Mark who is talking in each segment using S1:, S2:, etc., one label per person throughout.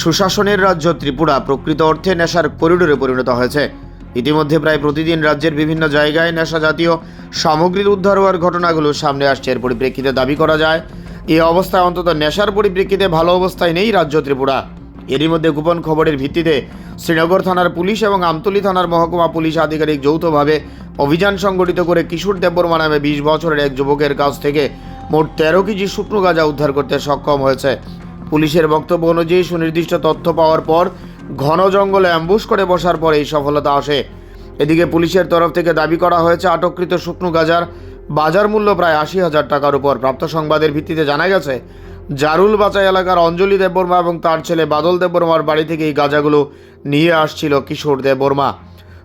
S1: সুশাসনের রাজ্য ত্রিপুরা প্রকৃত অর্থে নেশার করিডোরে পরিণত হয়েছে। ইতিমধ্যে প্রায় প্রতিদিন রাজ্যের বিভিন্ন জায়গায় নেশা জাতীয় সামগ্রীর উদ্ধার হওয়ার ঘটনাগুলো সামনে আসছে। এর পরিপ্রেক্ষিতে দাবি করা যায় এই অবস্থায় অন্তত নেশার পরিপ্রেক্ষিতে ভালো অবস্থায় নেই রাজ্য ত্রিপুরা। এরই মধ্যে গোপন খবরের ভিত্তিতে শ্রীনগর থানার পুলিশ এবং আমতলী থানার মহকুমা পুলিশ আধিকারিক যৌথভাবে অভিযান সংগঠিত করে কিশোর দেববর্মা নামে বিশ বছরের এক যুবকের কাছ থেকে মোট তেরো কেজি শুকনো গাঁজা উদ্ধার করতে সক্ষম হয়েছে। পুলিশের বক্তব্য অনুযায়ী সুনির্দিষ্ট তথ্য পাওয়ার পর ঘন জঙ্গলে অ্যাম্বুশ করে বসার পর এই সফলতা আসে। এদিকে পুলিশের তরফ থেকে দাবি করা হয়েছে, আটককৃত শুকনো গাজার বাজার মূল্য প্রায় আশি হাজার টাকার উপর। প্রাপ্ত সংবাদের ভিত্তিতে জানা গেছে, জারুল বাচাই এলাকার অঞ্জলি দেববর্মা এবং তার ছেলে বাদল দেববর্মার বাড়ি থেকে এই গাঁজাগুলো নিয়ে আসছিল কিশোর দেববর্মা।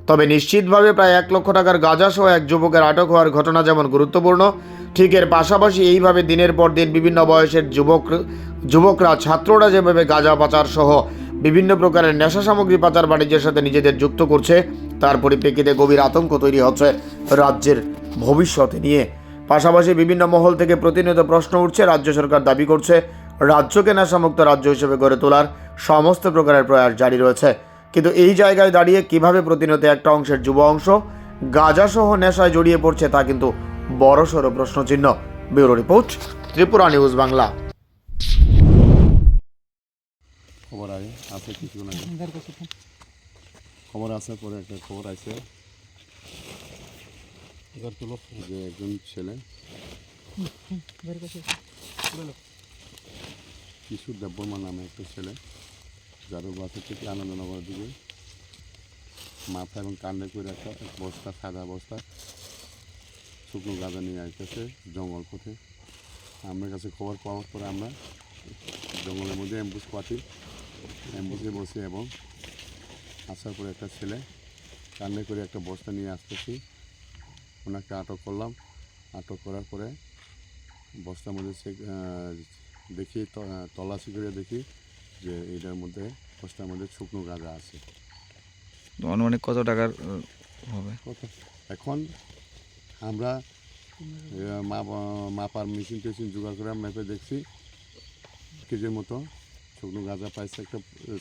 S1: তবে নিশ্চিতভাবে প্রায় এক লক্ষ টাকার গাঁজা সহ এক যুবকের আটক হওয়ার ঘটনা যেমন গুরুত্বপূর্ণ ঠিক এর পাশাপাশি এইভাবে দিনের পর দিন বিভিন্ন বয়সের যুবক, যুবকরা, ছাত্ররা যেভাবে গাঁজা পাচার সহ বিভিন্ন প্রকারের নেশা সামগ্রী পাচার বাণিজ্যের সাথে নিজেদের যুক্ত করছে, তার পরিপ্রেক্ষিতে গভীর আতঙ্ক তৈরি হচ্ছে রাজ্যের ভবিষ্যতে নিয়ে। পাশাপাশি বিভিন্ন মহল থেকে প্রতিনিয়ত প্রশ্ন উঠছে, রাজ্য সরকার দাবি করছে রাজ্যকে নেশামুক্ত রাজ্য হিসেবে গড়ে তোলার সমস্ত প্রকারের প্রয়াস জারি রয়েছে। কিন্তু এই জায়গায় দাঁড়িয়ে কীভাবে প্রতিনিয়ত একটা অংশের যুব অংশ গাঁজাসহ নেশায় জড়িয়ে পড়ছে তা কিন্তু বড়সড় প্রশ্নচিহ্ন। Bureau report Tripura news Bangla.
S2: খবর আগে আছে কিছুক্ষণ আগে খবর আছে পরে একটা খবর আছে। যে একজন ছেলে। কিশোর দেববর্মা নামে একটা ছেলে। যার বাসা থেকে আনন্দনগরের দিকে। মাথা এবং কান্দে করে একটা এক বস্তা সাদা বস্তা। শুকনো গাঁজা নিয়ে আসতেছে জঙ্গল পথে। আমার কাছে খবর পাওয়ার পরে আমরা জঙ্গলের মধ্যে অ্যাম্বুস পাতি অ্যাম্বুসে বসে এবং আসার পরে একটা ছেলে কান্নে করে একটা বস্তা নিয়ে আসতেছি। ওনাকে আটক করলাম। আটক করার পরে বস্তার মধ্যে সে দেখি তল্লাশি করে দেখি যে এটার মধ্যে বস্তার মধ্যে শুকনো গাঁজা আছে।
S3: অনুমানিক কত টাকার হবে?
S2: কত? এখন আমরা মাপ মাপার মেশিন টেশিন জোগাড় করে মেপে দেখছি। কেজির মতো শুকনো গাঁজা পাইছে একটা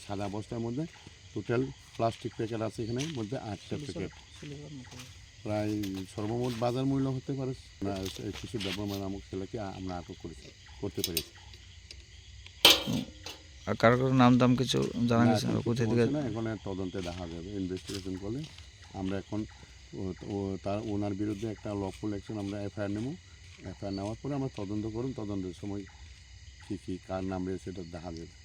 S2: সাদা বস্তার মধ্যে। টোটাল প্লাস্টিক প্যাকেট আছে এখানে মধ্যে আটটা প্যাকেট প্রায় সর্বমোট বাজার মূল্য হতে পারে না কিছু দেবর্মা নামক ছেলেকে আমরা আটক করেছি করতে পেরেছি।
S3: আর কারও কারও নাম দাম কিছু জানা গেছে? কোথায় থেকে
S2: এখন তদন্তে দেখা যাবে ইনভেস্টিগেশন করলে। আমরা এখন ও- তার, ওনার বিরুদ্ধে একটা লকফুল অ্যাকশন আমরা এফআইআর নেব। এফআইআর নেওয়ার পরে আমরা তদন্ত করুন, তদন্তের সময় কী কী, কার নাম রয়েছে সেটা দেখা যাবে।